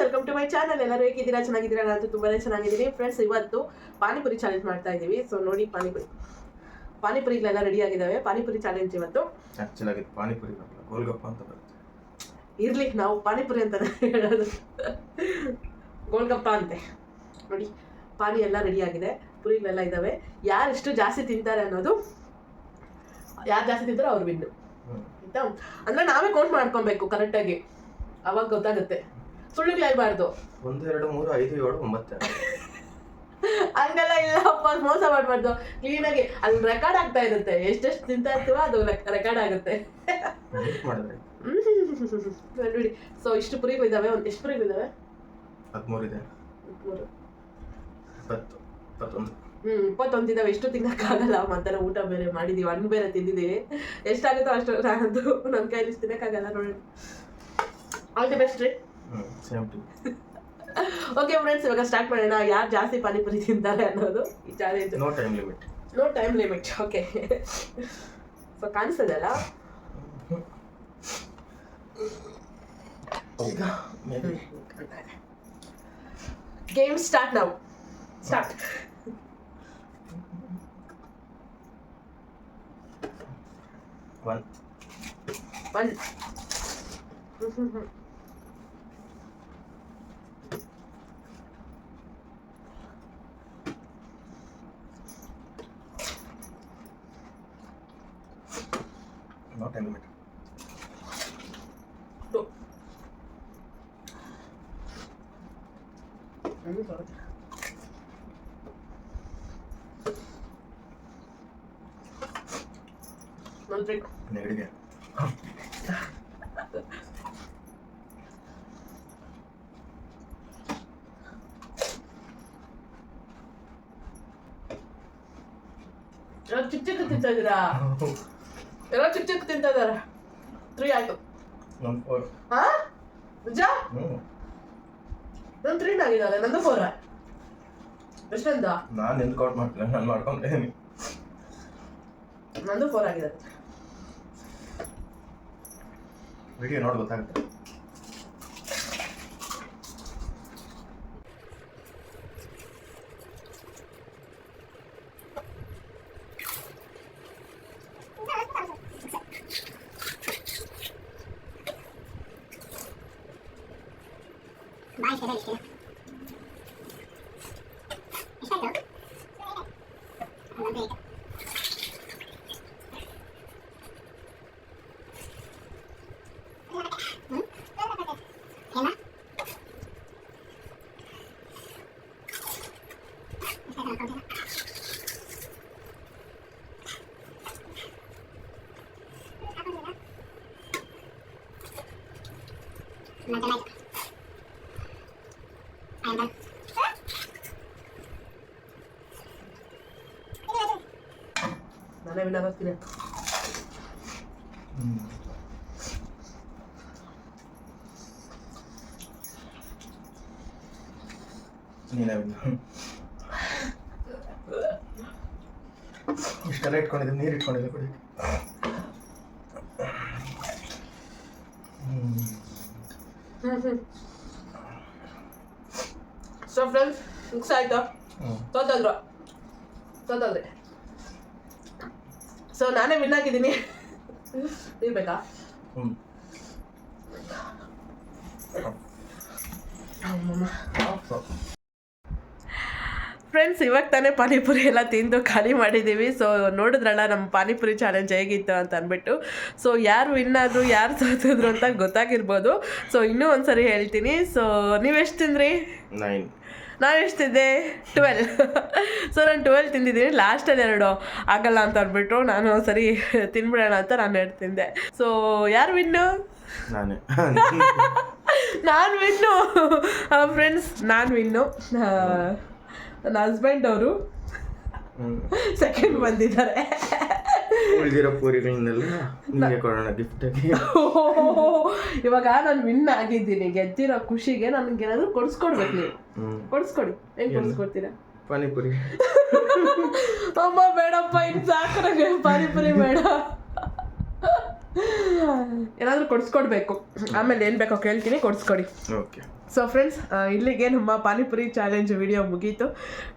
Welcome to my channel ಎಲ್ಲರೂ ಹೇಗಿದ್ದೀರಾ? ಚೆನ್ನಾಗಿದ್ದೀರಾ? ನಾನು ತುಂಬಾನೇ ಚೆನ್ನಾಗಿದ್ದೀನಿ. ಫ್ರೆಂಡ್ಸ್ ಇವತ್ತು ಪಾನಿಪುರಿ ಚಾಲೆಂಜ್ ಮಾಡ್ತಾ ಇದ್ದೀವಿ. ಸೊ ನೋಡಿ ಪಾನಿಪುರಿ. ಪಾನಿಪುರಿಗಳೆಲ್ಲ ರೆಡಿ ಆಗಿದ್ದಾವೆ. ಪಾನಿಪುರಿ ಚಾಲೆಂಜ್ ಇವತ್ತು. ಆಗಿ ಪಾನಿಪುರಿ ಬರಲ್ಲ ಗೋಲ್ಗಪ್ಪ ಅಂತ ಬರುತ್ತೆ. ಇರ್ಲಿ ನಾವು ಪಾನಿಪುರಿ ಅಂತ ಹೇಳೋದು. ಗೋಲ್ಗಪ್ಪ ಅಂತೆ. ನೋಡಿ ಪಾನಿ ಎಲ್ಲ ರೆಡಿ ಆಗಿದೆ. ಪುರಿಗಳೆಲ್ಲ ಇದ್ದಾವೆ. ಯಾರೆಷ್ಟು ಜಾಸ್ತಿ ತಿಂತಾರೆ ಅನ್ನೋದು ಯಾರು ಜಾಸ್ತಿ ತಿಂತಾರೋ ಅವ್ರು. ಆಯ್ತಾ? ಅಂದ್ರೆ ನಾವೇ ಕೌಂಟ್ ಮಾಡ್ಕೊಬೇಕು ಕರೆಕ್ಟಾಗಿ ಅವಾಗ ಗೊತ್ತಾಗುತ್ತೆ. ಸುಳ್ಳುಗಳು ಹೇಳ್ಬಾರ್ದು. ಒಂದು ಎರಡು ಮೂರು ಐದು ಏಳು ಒಂಬತ್ತು. ಹಂಗೆಲ್ಲ ಇಲ್ಲಪ್ಪ ಮೋಸ ಮಾಡಬಾರ್ದು. ಕ್ಲೀನಾಗಿ ಅಲ್ಲಿ ರೆಕಾರ್ಡ್ ಆಗ್ತಾ ಇರುತ್ತೆ. ಎಷ್ಟೆಷ್ಟು ತಿಂತಾ ಇರ್ತೀವೋ ಅದು ರೆಕಾರ್ಡ್ ಆಗುತ್ತೆ. ಮಾಡಿದ್ರೆ. ನೋಡಿ ಸೊ ಇಷ್ಟು ಪುರಿಗಳು ಇದಾವೆ? ಒಂದು ಎಷ್ಟು ಪುರಿಗಳು ಇದಾವೆ? ಹದಿಮೂರು ಇದೆ. ಮೂರು ಇಪ್ಪತ್ತು ಇಪ್ಪತ್ತೊಂದು. ಹ್ಮ್ ಇಪ್ಪತ್ತೊಂದು ಇದಾವೆ. ಎಷ್ಟು ತಿನ್ನಕ್ಕಾಗಲ್ಲ ಮಧ್ಯಾಹ್ನ ಊಟ ಬೇರೆ ಮಾಡಿದೀವಿ. ಹಣ್ಣು ಬೇರೆ ತಿಂದಿದ್ದೀವಿ ಎಷ್ಟಾಗುತ್ತೋ ಅಷ್ಟು ನಾನಂತೂ ನನ್ನ ಕೈಲಿ ತಿನ್ನಕ್ಕಾಗಲ್ಲ ನೋಡಿ. ಆಲ್ ದಿ ಬೆಸ್ಟ್ ರೀ. ಹ್ಞೂ ಸೇಮ್ ಟು ಓಕೆ ಫ್ರೆಂಡ್ಸ್ ಇವಾಗ ಸ್ಟಾರ್ಟ್ ಮಾಡೋಣ ಯಾರು ಜಾಸ್ತಿ ಪಾನಿಪುರಿ ತಿಂತಾರೆ ಅನ್ನೋದು ಈ challenge no time limit no time limit okay so ಕಾಣಿಸ್ತದಲ್ಲ ಈಗ maybe ಗೇಮ್ ಸ್ಟಾರ್ಟ್ ನಾವು start one one no time limit to ನಂತರ ನೆಗಡಿಗೆ ಎಲ್ಲ ಚಿಕ್ಕ ಚಿಕ್ಕ ತಿಂತಾ ಇದ್ದೀರಾ ಎಲ್ಲ ಚಿಕ್ಕ ಚಿಕ್ಕ ತಿಂತಾ ಇದಾರೆ ತ್ರೀ ಆಯ್ತು ಹಾ ನಿಜ? ನನ್ ತ್ರೀ ಆಗಿದ್ದಾರೆ ನಂದು ಫೋರ್ ಎಷ್ಟೊಂದ? ನಾನು ನಿಂದು ಕೌಂಟ್ ಮಾಡ್ತಿಲ್ಲ ನಾನು ಮಾಡ್ಕೊಂಡಿದ್ದೀನಿ ನಂದು ಫೋರ್ ಆಗಿದೆ. ವಿಡಿಯೋ ನೋಡಿ ಗೊತ್ತಾಗುತ್ತೆ. Sẽ rất là khó khăn. ಆಗ್ತೀನಿ ಹ್ಞೂ ನೀನೇ win. ಇಷ್ಟೆಲ್ಲ ಇಟ್ಕೊಂಡಿದ್ದೀನಿ ನೀರು ಇಟ್ಕೊಂಡಿಲ್ಲ ಕುಡಿ ಸೊ ಫ್ರೆಂಡ್ಸ್ ಮಿಕ್ಸ್ ಆಯ್ತು ತೋತಂದ್ರು. ತೋತಂದ್ರೆ. ಸೊ ನಾನೇ ವಿನ್ ಆಗಿದ್ದೀನಿ. ನೀವ್ ಬೇಕಾ? ಹ್ಞೂ ಫ್ರೆಂಡ್ಸ್ ಇವಾಗ ತಾನೇ ಪಾನಿಪುರಿ ಎಲ್ಲ ತಿಂದು ಖಾಲಿ ಮಾಡಿದ್ದೀವಿ. ಸೊ ನೋಡಿದ್ರಲ್ಲ ನಮ್ಮ ಪಾನಿಪುರಿ ಚಾಲೆಂಜ್ ಹೇಗಿತ್ತು ಅಂತ ಅಂದ್ಬಿಟ್ಟು. ಸೊ ಯಾರು ವಿನ್ ಆದ್ರು ಯಾರು ಸೋತಿದ್ರು ಅಂತ ಗೊತ್ತಾಗಿರ್ಬೋದು. ಸೊ ಇನ್ನೂ ಒಂದ್ಸರಿ ಹೇಳ್ತೀನಿ. ಸೊ ನೀವೆಷ್ಟು ತಿಂದ್ರಿ? ನೈನ್ ನಾನು ಎಷ್ಟು ತಿಂದೆ? ಟ್ವೆಲ್ ಸೊ ನಾನು ಟ್ವೆಲ್ ತಿಂದಿದ್ದೀನಿ. ಲಾಸ್ಟಲ್ಲಿ ಎರಡು. ಆಗಲ್ಲ ಅಂತ ಅಂದ್ಬಿಟ್ಟು ನಾನು ಸರಿ ತಿನ್ಬಿಡೋಣ ಅಂತ ನಾನು ಹೇಳ್ತಿದ್ದೆ ತಿಂದೆ. ಸೊ ಯಾರು ವಿನ್ನು ನಾನೇ. ನಾನು ವಿನ್ನು ಫ್ರೆಂಡ್ಸ್ ನಾನು ವಿನ್ನು ನನ್ನ ಹಸ್ಬೆಂಡ್ ಅವರು ಸೆಕೆಂಡ್ ಬಂದಿದ್ದಾರೆ. ಉಳಿದಿರೋ ಪೂರಿಗಳನ್ನೆಲ್ಲ ನಿಮಗೆ ಕೊಡೋಣ ಗಿಫ್ಟ್ ಇವಾಗ ನಾನು ವಿನ್ ಆಗಿದ್ದೀನಿ. ಗೆದ್ದಿರೋ ಖುಷಿಗೆ ನನಗೆ ಏನಾದರೂ ಕೊಡಿಸ್ಕೊಡ್ಬೇಕು ನೀವು. ಕೊಡಿಸ್ಕೊಡಿ. ಹೆಂಗೆ ಏನು? ಕೊಡಿಸ್ಕೊಡ್ತೀರಾ? ಪಾನಿಪುರಿ. ಅಮ್ಮ ಬೇಡಪ್ಪ ಇನ್ನು ಸಾಕು ನನಗೆ ಪಾನಿಪುರಿ ಬೇಡ. ಏನಾದರೂ ಕೊಡಿಸ್ಕೊಡ್ಬೇಕು. ಆಮೇಲೆ ಏನು ಬೇಕೋ ಕೇಳ್ತೀನಿ ಕೊಡಿಸ್ಕೊಡಿ. ಓಕೆ. ಸೊ ಫ್ರೆಂಡ್ಸ್ ಇಲ್ಲಿಗೆ ನಮ್ಮ ಪಾನಿಪುರಿ ಚಾಲೆಂಜ್ ವಿಡಿಯೋ ಮುಗೀತು.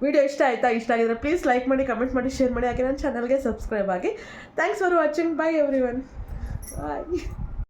ವಿಡಿಯೋ ಇಷ್ಟ ಆಯ್ತಾ? ಇಷ್ಟ ಆಗಿದ್ರೆ ಪ್ಲೀಸ್ ಲೈಕ್ ಮಾಡಿ ಕಮೆಂಟ್ ಮಾಡಿ ಶೇರ್ ಮಾಡಿ. ಹಾಗೆ ನನ್ನ ಚಾನಲ್ಗೆ ಸಬ್ಸ್ಕ್ರೈಬ್ ಆಗಿ. Thanks for watching bye everyone bye